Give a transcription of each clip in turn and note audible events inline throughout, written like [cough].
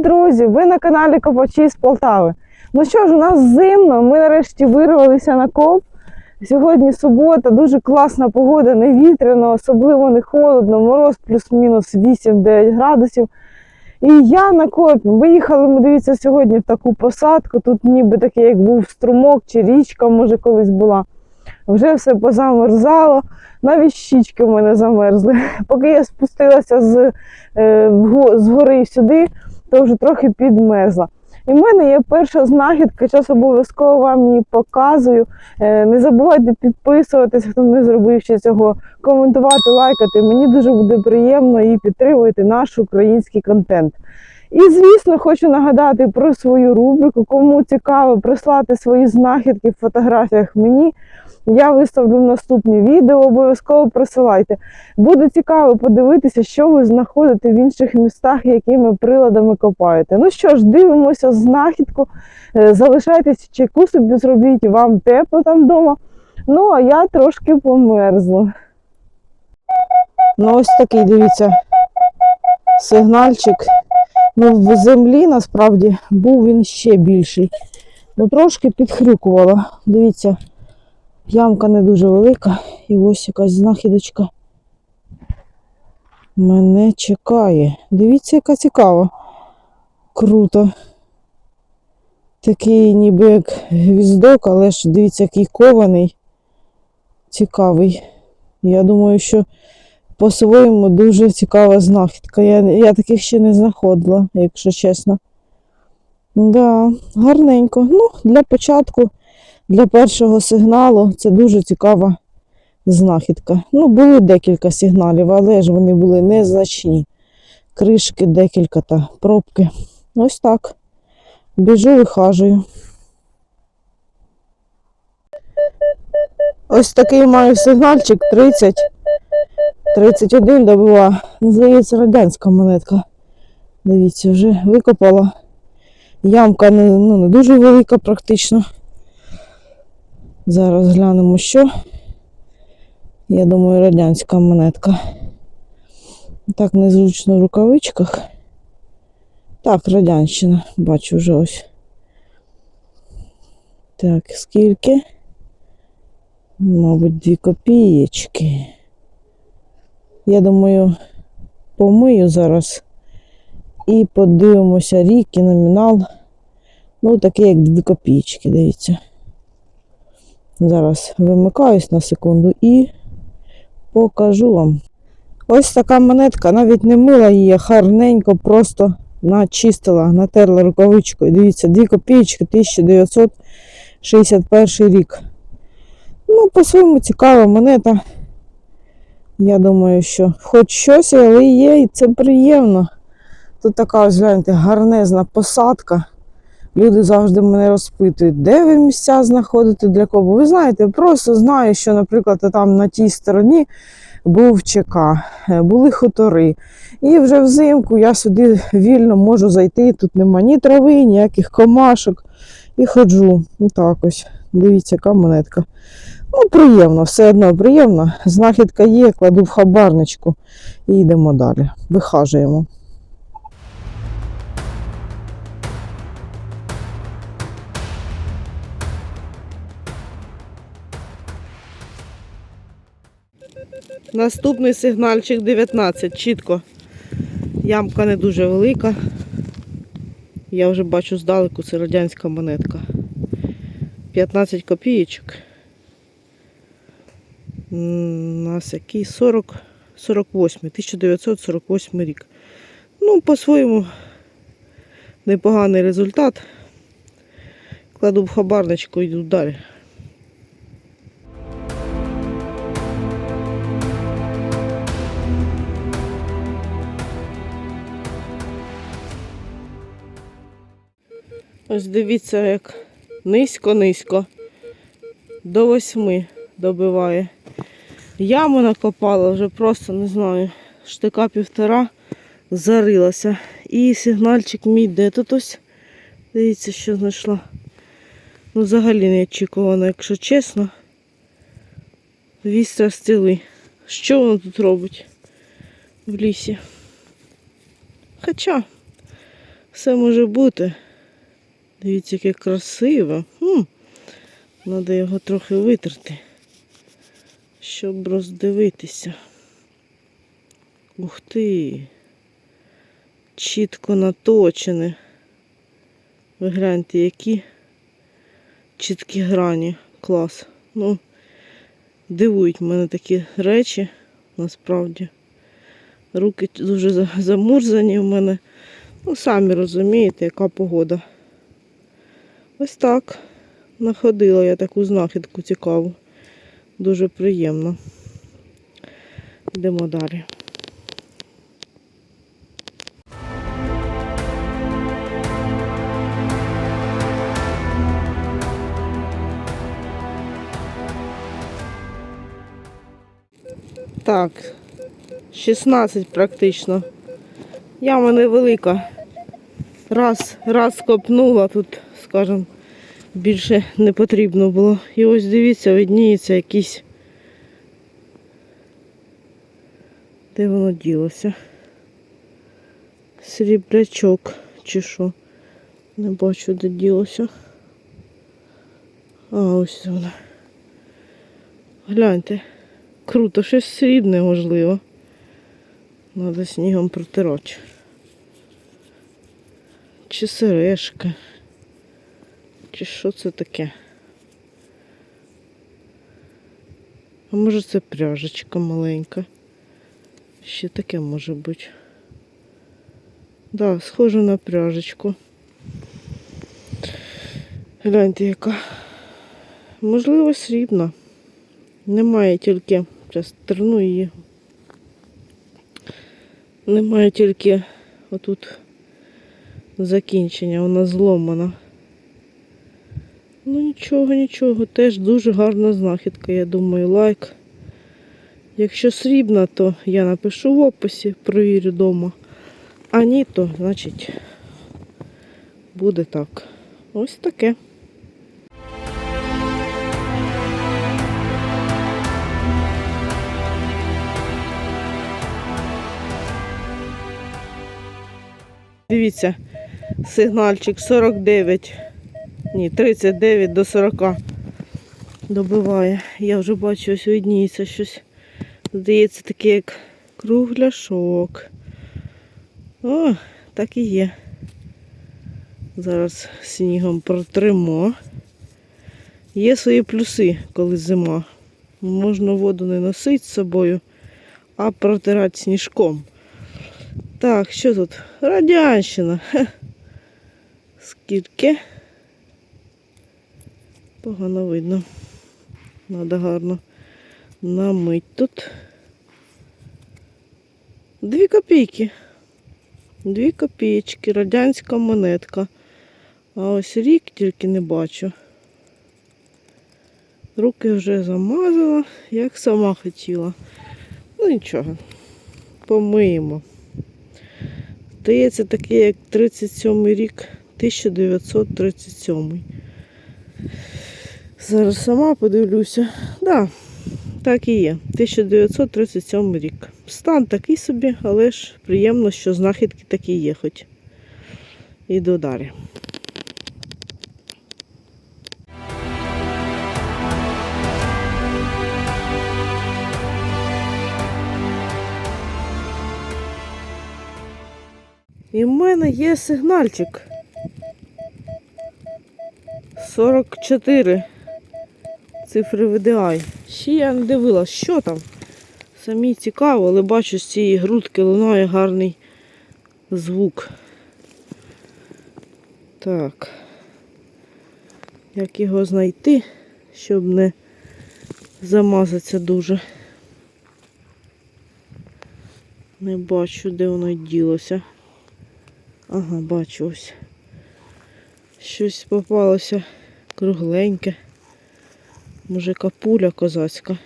друзі! Ви на каналі Копачі з Полтави. Ну що ж, у нас зимно, ми нарешті вирвалися на коп. Сьогодні субота, дуже класна погода, не вітряно, особливо не холодно, мороз плюс-мінус 8-9 градусів. І я на копі. Виїхали ми, дивіться, сьогодні в таку посадку. Тут ніби такий, як був струмок чи річка, може, колись була. Вже все позамерзало, навіть щічки в мене замерзли. [laughs] Поки я спустилася з, е, з гори сюди, то вже трохи підмерзла. І в мене є перша знахідка, зараз обов'язково вам її показую. Е, Не забувайте підписуватися, хто не зробив ще цього, коментувати, лайкати. Мені дуже буде приємно і підтримувати наш український контент. І, звісно, хочу нагадати про свою рубрику. Кому цікаво прислати свої знахідки в фотографіях мені. Я виставлю в наступні відео, обов'язково присилайте. Буде цікаво подивитися, що ви знаходите в інших містах, якими приладами копаєте. Ну що ж, дивимося знахідку. Е, Залишайтеся чайку собі зробіть, вам тепло там вдома. Ну, а я трошки померзла. Ну, ось такий, дивіться, сигнальчик. Ну, в землі насправді був він ще більший. Ну, трошки підхрюкувало. Дивіться, ямка не дуже велика. І ось якась знахідочка мене чекає. Дивіться, яка цікава. Круто. Такий ніби як гвіздок, але ж дивіться, який кований. Цікавий. Я думаю, що по-своєму дуже цікава знахідка. Я, я таких ще не знаходила, якщо чесно. Да, гарненько. Ну, для початку, для першого сигналу це дуже цікава знахідка. Ну, були декілька сигналів, але ж вони були незначні. Кришки декілька та пробки. Ось так. Біжу, вихажую. Ось такий маю сигнальчик 30. 31 добила. Ну, Здається, радянська монетка. Дивіться, вже викопала. Ямка не, ну, не дуже велика практично. Зараз глянемо, що. Я думаю, радянська монетка. Так незручно в рукавичках. Так, радянщина, бачу вже ось. Так, скільки? Мабуть, дві копієчки. Я думаю, помию зараз і подивимося рік і номінал. Ну, такий, як дві копійки, дивіться. Зараз вимикаюсь на секунду і покажу вам. Ось така монетка, навіть не мила її, гарненько просто начистила, натерла рукавичкою. Дивіться, 2 копійки 1961 рік. Ну, по-своєму цікава монета. Я думаю, що хоч щось, але є, і це приємно. Тут така ось гляньте, гарнезна посадка. Люди завжди мене розпитують, де ви місця знаходите для кого. Ви знаєте, просто знаю, що, наприклад, там на тій стороні був ЧК, е, були хутори. І вже взимку я сюди вільно можу зайти. Тут нема ні трави, ніяких комашок. І ходжу. Отак ось. Дивіться, яка монетка. Ну, приємно, все одно приємно. Знахідка є, кладу в хабарничку і йдемо далі. Вихажуємо. Наступний сигнальчик 19, чітко. Ямка не дуже велика. Я вже бачу здалеку, це радянська монетка. 15 копійочок. Нас який 40, 48, 1948 рік. Ну, по-своєму непоганий результат. Кладу в хабарничку і йду далі. Ось дивіться, як низько-низько. До восьми добиває. Яму накопала, вже просто не знаю, штика півтора зарилася. І сигнальчик мій де тут ось. Дивіться, що знайшла. Ну, взагалі не очікувано, якщо чесно. Вістра стіли. Що воно тут робить в лісі? Хоча Все може бути. Дивіться, яке красиве. Хм. Треба його трохи витерти, щоб роздивитися. Ух ти. Чітко наточене. Ви гляньте, які чіткі грані. Клас. Ну, дивують мене такі речі, насправді. Руки дуже замурзані в мене. Ну, самі розумієте, яка погода. Ось так. Находила я таку знахідку цікаву. Дуже приємно. Йдемо далі. Так, 16 практично. Яма невелика. Раз, раз копнула тут, скажімо, більше не потрібно було. І ось дивіться, видніється якийсь. Де воно ділося? Сріблячок чи що? Не бачу, де ділося. А, ось воно. Гляньте. Круто, щось срібне можливо. Надо снігом протирати. Чи сережка. Чи що це таке? А може це пряжечка маленька? Ще таке може бути. Да, схоже на пряжечку. Гляньте, яка. Можливо, срібна. Немає тільки. Зараз терну її. Немає тільки отут закінчення, вона зломана. Ну нічого, нічого, теж дуже гарна знахідка, я думаю, лайк. Якщо срібна, то я напишу в описі, провірю вдома. А ні, то значить буде так. Ось таке. Дивіться, сигнальчик 49, ні, 39 до 40 добиває. Я вже бачу, ось видніється щось. Здається, таке як кругляшок. О, так і є. Зараз снігом протримо. Є свої плюси, коли зима. Можна воду не носити з собою, а протирати сніжком. Так, що тут? Радянщина. Скільки? Погано видно. Надо гарно намить тут. Дві копійки. Дві копійки, радянська монетка. А ось рік тільки не бачу. Руки вже замазала, як сама хотіла. Ну нічого, помиємо. Здається, такий як 37 рік, 1937. Зараз сама подивлюся. Да, так і є. 1937 рік. Стан такий собі, але ж приємно, що знахідки такі є хоч. Іду далі. І в мене є сигнальчик. 44 цифри VDI. Ще я не дивилась, що там. Самі цікаво, але бачу, з цієї грудки лунає гарний звук. Так. Як його знайти, щоб не замазатися дуже. Не бачу, де воно ділося. Ага, бачу ось. Щось попалося кругленьке. Може капуля козацька.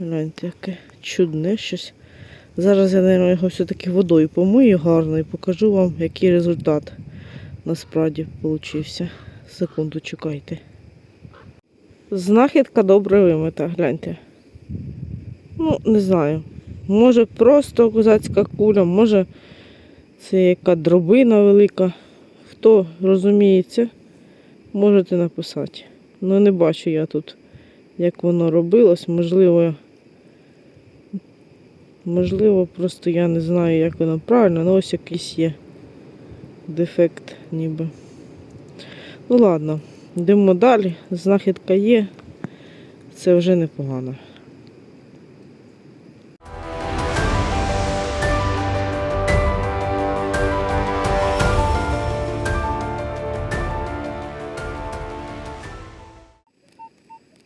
Гляньте, яке чудне щось. Зараз я, мабуть, його все-таки водою помию гарно і покажу вам, який результат насправді получився. Секунду чекайте. Знахідка добре вимита, гляньте. Ну, не знаю. Може просто козацька куля, може Це яка дробина велика. Хто розуміється, можете написати. Ну не бачу я тут, як воно робилось. Можливо, можливо, просто я не знаю, як воно правильно, але ось якийсь є дефект ніби. Ну ладно, йдемо далі. Знахідка є. Це вже непогано.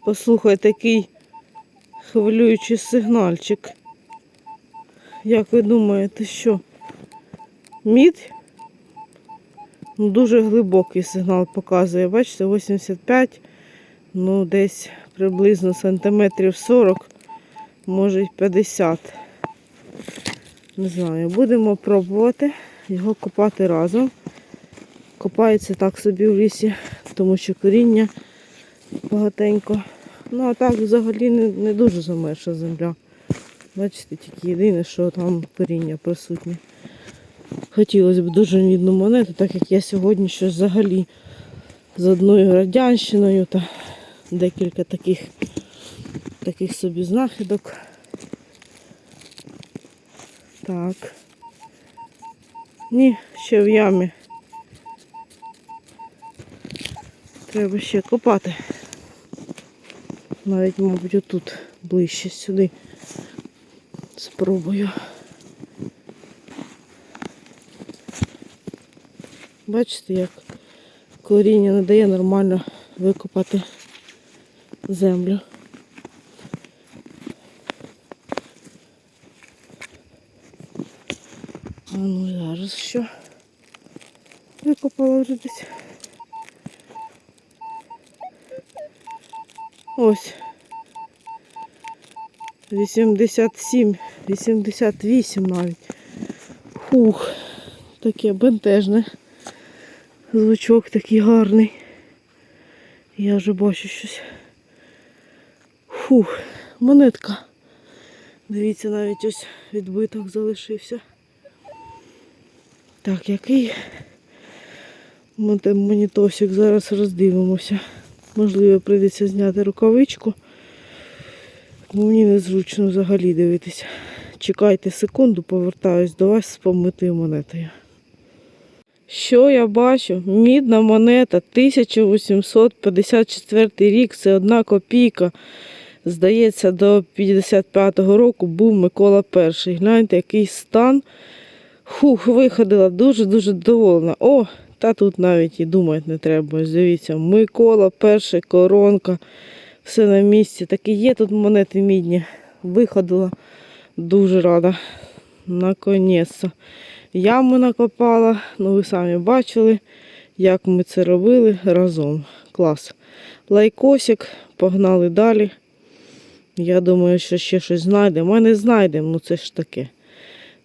Послухай такий хвилюючий сигнальчик. Як ви думаєте, що? Мід? Ну, дуже глибокий сигнал показує. Бачите, 85, ну десь приблизно сантиметрів 40, може й 50. Не знаю, будемо пробувати його копати разом. Копається так собі в лісі, тому що коріння багатенько. Ну а так взагалі не, не дуже замерша земля. Бачите, тільки єдине, що там коріння присутнє. Хотілося б дуже мідну монету, так як я сьогодні щось взагалі з одною радянщиною та декілька таких, таких собі знахідок. Так. Ні, ще в ямі. Треба ще копати. Навіть, мабуть, отут ближче сюди. Спробую. Бачите, як коріння не дає нормально викопати землю. А ну зараз що? Викопала вже десь. Ось. 87, 88 навіть. Фух, таке бентежне. Звучок такий гарний. Я вже бачу щось. Фух, монетка. Дивіться, навіть ось відбиток залишився. Так, який монітосик зараз роздивимося. Можливо, прийдеться зняти рукавичку. Бо мені незручно взагалі дивитися. Чекайте секунду, повертаюсь до вас з помитою монетою. Що я бачу? Мідна монета 1854 рік, це одна копійка. Здається, до 55-го року був Микола І. Гляньте, який стан. Хух, виходила дуже-дуже доволена. О, та тут навіть і думати не треба. Дивіться, Микола, перша коронка, все на місці. Так і є тут монети мідні. Виходила. Дуже рада. Наконець-то. Яму накопала, ну ви самі бачили, як ми це робили разом. Клас. Лайкосик, погнали далі. Я думаю, що ще щось знайдемо. Ми не знайдемо, ну це ж таке.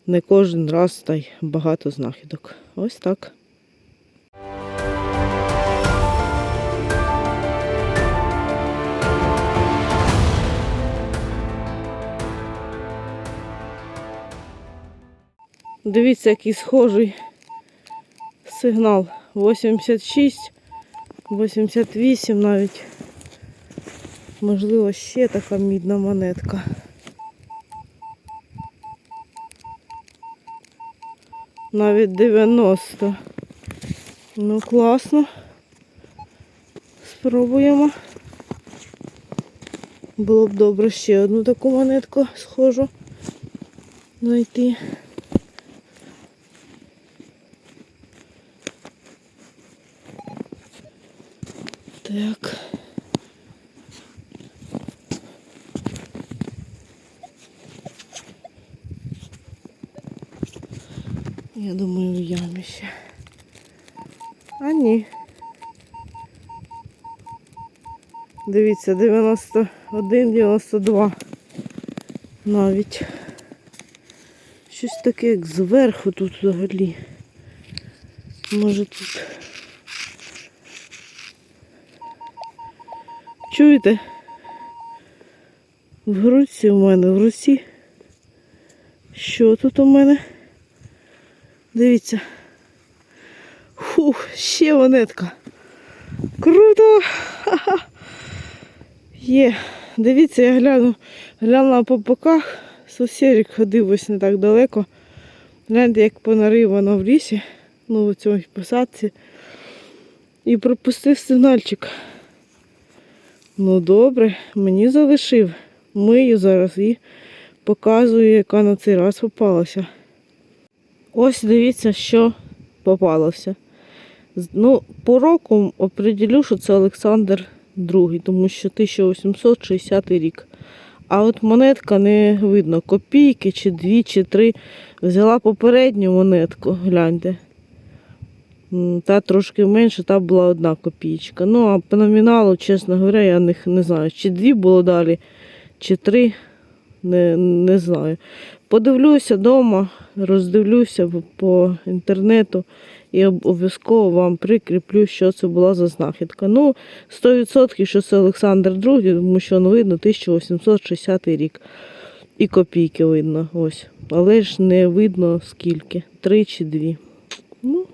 Не кожен раз та й багато знахідок. Ось так. Дивіться, який схожий сигнал. 86, 88 навіть. Можливо, ще така мідна монетка. Навіть 90. Ну, класно. Спробуємо. Було б добре ще одну таку монетку схожу знайти. Так. Я думаю, в ямі ще. А ні. Дивіться, 91, 92. Навіть. Щось таке, як зверху тут взагалі. Може тут. Чуєте? В руці у мене, в руці. Що тут у мене? Дивіться. Фух, ще монетка. Круто! Ха-ха. Є. Дивіться, я гляну, глянула по боках. Сусірик ходив ось не так далеко. Гляньте, як понаривано в лісі, ну в цьому посадці. І пропустив сигнальчик. Ну добре, мені залишив. Мию зараз і показую, яка на цей раз попалася. Ось дивіться, що попалося. Ну, по року определю, що це Олександр II, тому що 1860 рік. А от монетка не видно, копійки, чи дві, чи три. Взяла попередню монетку, гляньте. Та трошки менше, та була одна копійка. Ну, а по номіналу, чесно говоря, я не, не знаю, чи дві було далі, чи три, не, не знаю. Подивлюся вдома, роздивлюся по інтернету і обов'язково вам прикріплю, що це була за знахідка. Ну, 100% що це Олександр II, тому що ну, видно 1860 рік. І копійки видно. ось. Але ж не видно скільки. Три чи дві. Ну,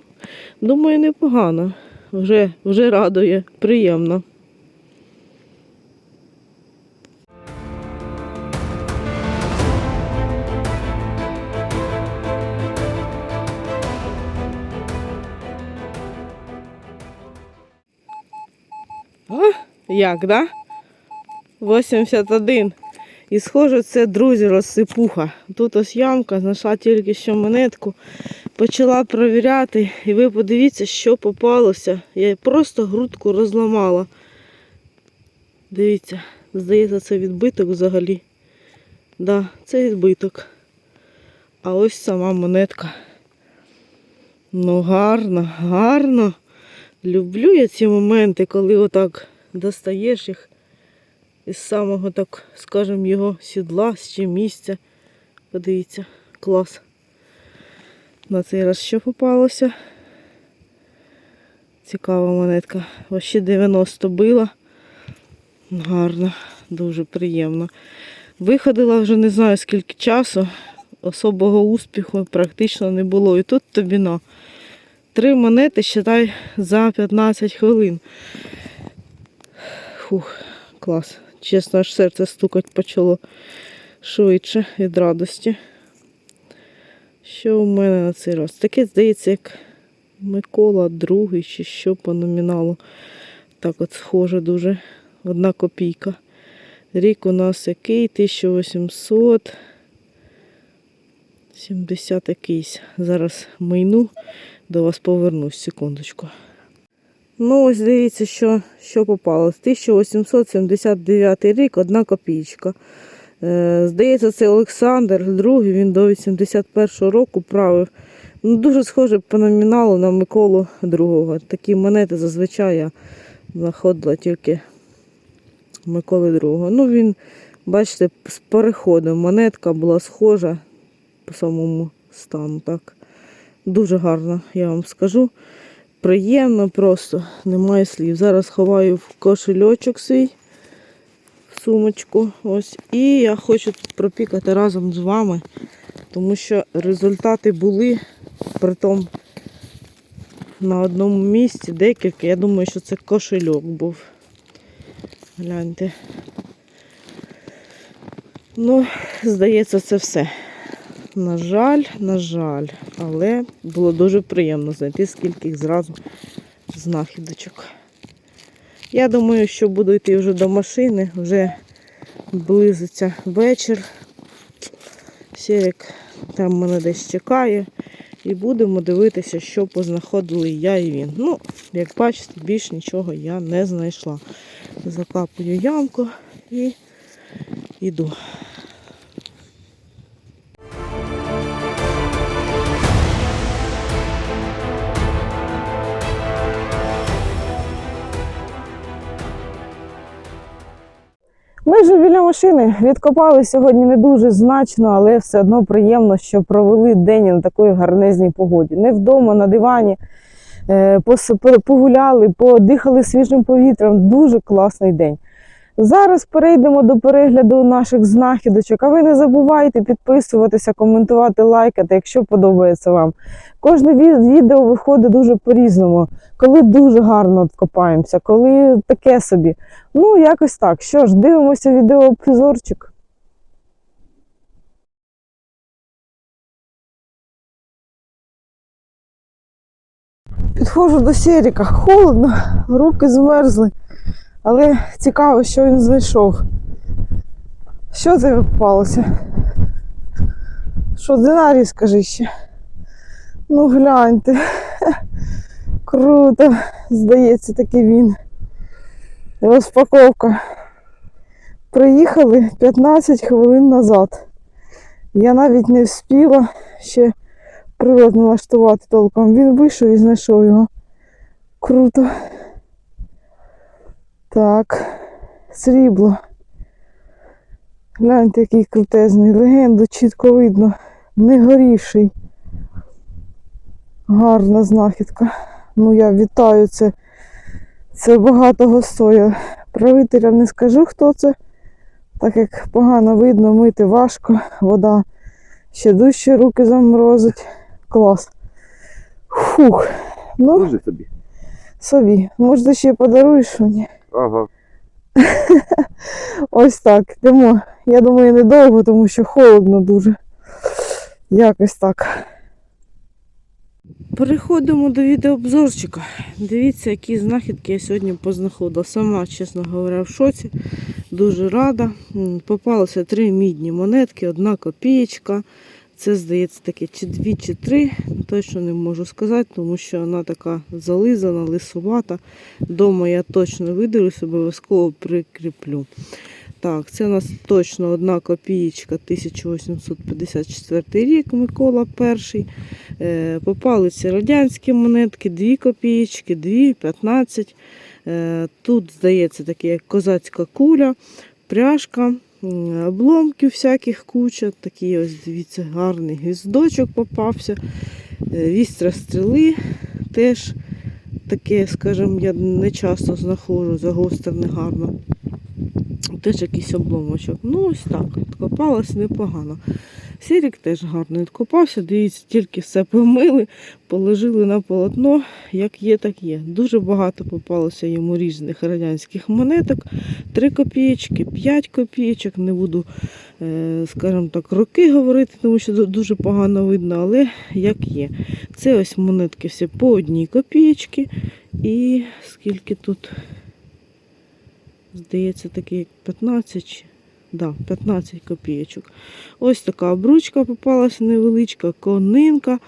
думаю, непогано. Вже, вже радує, приємно. Як, да? 81. І схоже, це, друзі, розсипуха. Тут ось ямка, знайшла тільки що монетку. Почала перевіряти, і ви подивіться, що попалося. Я просто грудку розламала. Дивіться, здається, це відбиток взагалі. Да, це відбиток. А ось сама монетка. Ну, гарно, гарно. Люблю я ці моменти, коли отак достаєш їх із самого, так скажем, його сідла чи місця. Подивіться, клас. На цей раз що попалося? Цікава монетка. Ось ще 90 била. Гарно, дуже приємно. Виходила вже не знаю скільки часу. Особого успіху практично не було. І тут тобі на. Три монети, считай, за 15 хвилин. Фух, клас. Чесно, аж серце стукать почало швидше від радості. Що у мене на цей раз? Таке, здається, як Микола другий чи що по номіналу. Так от схоже дуже. Одна копійка. Рік у нас який? 1800. 70 якийсь. Зараз майну, до вас повернусь, секундочку. Ну, ось дивіться, що, що попалось. 1879 рік, одна копійка. Е, здається, це Олександр II, він до 81 року правив. Ну, дуже схоже по номіналу на Миколу II. Такі монети зазвичай я знаходила тільки Миколи II. Ну, він, бачите, з переходом монетка була схожа по самому стану. Так. Дуже гарно, я вам скажу. Приємно просто, немає слів. Зараз ховаю в кошельочок свій, в сумочку. Ось. І я хочу пропікати разом з вами, тому що результати були, притом на одному місці декілька. Я думаю, що це кошельок був. Гляньте. Ну, здається, це все. На жаль, на жаль, але було дуже приємно знайти, скільки їх зразу знахідочок. Я думаю, що буду йти вже до машини, вже близиться вечір. Сірик там мене десь чекає. І будемо дивитися, що познаходили я і він. Ну, як бачите, більш нічого я не знайшла. Закапую ямку і йду. Вже біля машини відкопали сьогодні не дуже значно, але все одно приємно, що провели день на такої гарнезній погоді. Не вдома, на дивані, е, погуляли, подихали свіжим повітрям. Дуже класний день. Зараз перейдемо до перегляду наших знахідочок. А ви не забувайте підписуватися, коментувати, лайкати, якщо подобається вам. Кожне відео виходить дуже по-різному. Коли дуже гарно копаємося, коли таке собі. Ну, якось так. Що ж, дивимося відеообзорчик. Підходжу до Серіка. Холодно, руки змерзли. Але цікаво, що він знайшов. Що це попалося? Що динарій, скажи ще? Ну гляньте. [laughs] Круто, здається, таки він. Розпаковка. Приїхали 15 хвилин назад. Я навіть не вспіла ще прилад налаштувати толком. Він вийшов і знайшов його. Круто. Так, срібло. Гляньте, який крутезний. Легенду чітко видно. Не горівший. Гарна знахідка. Ну, я вітаю це. Це багатого стоя. Правителя не скажу, хто це. Так як погано видно, мити важко, вода ще дужче руки заморозить. Клас. Фух. Ну, Дуже собі. собі. Може, ще подаруєш мені? Ага. [laughs] Ось так. Йдемо. Я думаю, недовго, тому що холодно дуже. Якось так. Переходимо до відеообзорчика. Дивіться, які знахідки я сьогодні познаходила. Сама, чесно говоря, в шоці. Дуже рада. Попалося три мідні монетки, одна копієчка. Це, здається, таке чи дві, чи три. Точно не можу сказати, тому що вона така зализана, лисувата. Дома я точно видивлюсь, обов'язково прикріплю. Так, це у нас точно одна копієчка 1854 рік, Микола перший. Е, попалися радянські монетки, дві копієчки, дві, 15. Е, тут, здається, таке як козацька куля, пряжка, обломків всяких куча. Такий ось, дивіться, гарний гвіздочок попався. Вістра стріли теж таке, скажімо, я не часто знаходжу, загострене гарно. Теж якийсь обломочок. Ну, ось так. Копалось непогано. Сірік теж гарно відкопався. Дивіться, тільки все помили, положили на полотно, як є, так є. Дуже багато попалося йому різних радянських монеток. 3 копійки, 5 копійочок. Не буду, е, скажімо так, роки говорити, тому що дуже погано видно, але як є. Це ось монетки всі по одній копійки. І скільки тут? Здається, такі як 15. Да, 15 копійочок. Ось така обручка попалася невеличка, конинка.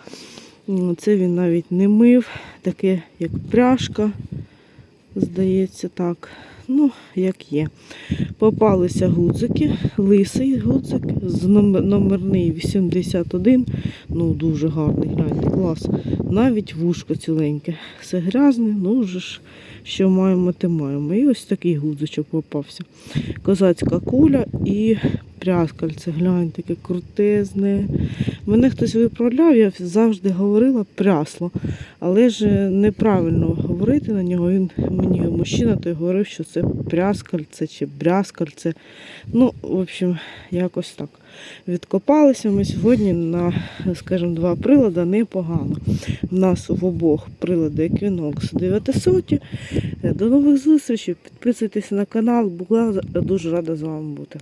Це він навіть не мив, таке як пряжка. Здається, так. Ну, як є. Попалися гудзики, лисий гудзик, номерний 81. Ну, дуже гарний, гляньте, клас. Навіть вушко ціленьке. Все грязне, ну вже ж, що маємо, те маємо. І ось такий гудзичок попався. Козацька куля і пряскальце. Гляньте, таке крутезне. Мене хтось виправляв, я завжди говорила прясло. Але ж е, неправильно говорити на нього. Він мені мужчина той говорив, що це пряскальце чи брязкальце. Ну, в общем, якось так. Відкопалися ми сьогодні на, скажімо, два прилади непогано. У нас в обох прилади Equinox 900. До нових зустрічей. Підписуйтесь на канал, була дуже рада з вами бути.